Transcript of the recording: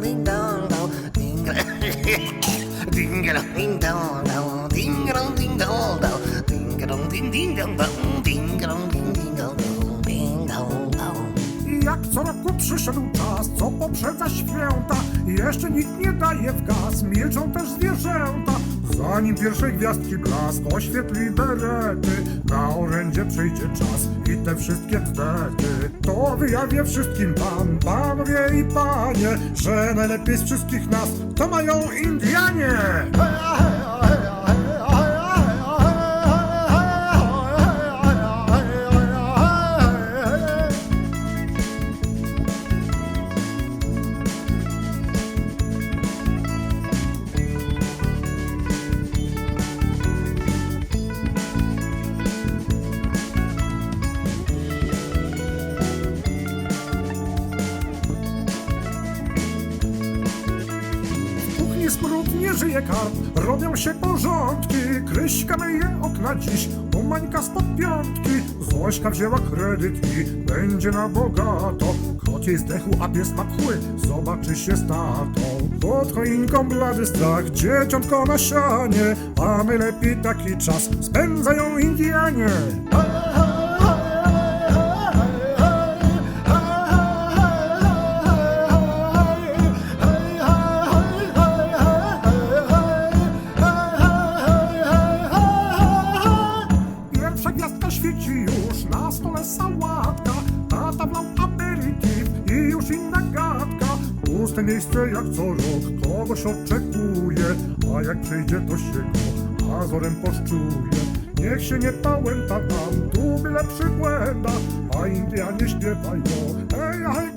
dong, ding dong, dong, ding dong, ding dong, ding dong, ding dong, ding dong, dong, ding dong, ding ding dong, dong, ding dong. Co roku przyszedł czas, co poprzedza święta. Jeszcze nikt nie daje w gaz, milczą też zwierzęta. Zanim pierwsze gwiazdki blask oświetli berety Na orędzie przyjdzie czas i te wszystkie bzdety To wyjawię wszystkim pan, panowie i panie Że najlepiej z wszystkich nas to mają Indianie smród nie żyje karp, robią się porządki. Kryśka myje okna dziś, u Mańka spod piątki. Zośka wzięła kredyt i będzie na bogato. Kot jej zdechł, a pies ma pchły, zobaczy się z tatą. Pod choinką blady strach, dzieciątko na sianie, a najlepiej taki czas spędzają Indianie. Świeci już, na stole sałatka Tata wlał aperitif i już inna gadka. Puste miejsce jak co rok, kogoś oczekuje A jak przyjdzie to się go azorem poszczuje. Niech się nie pałęta nam, tu byle przybłęda A Indianie śpiewają, hej, hej,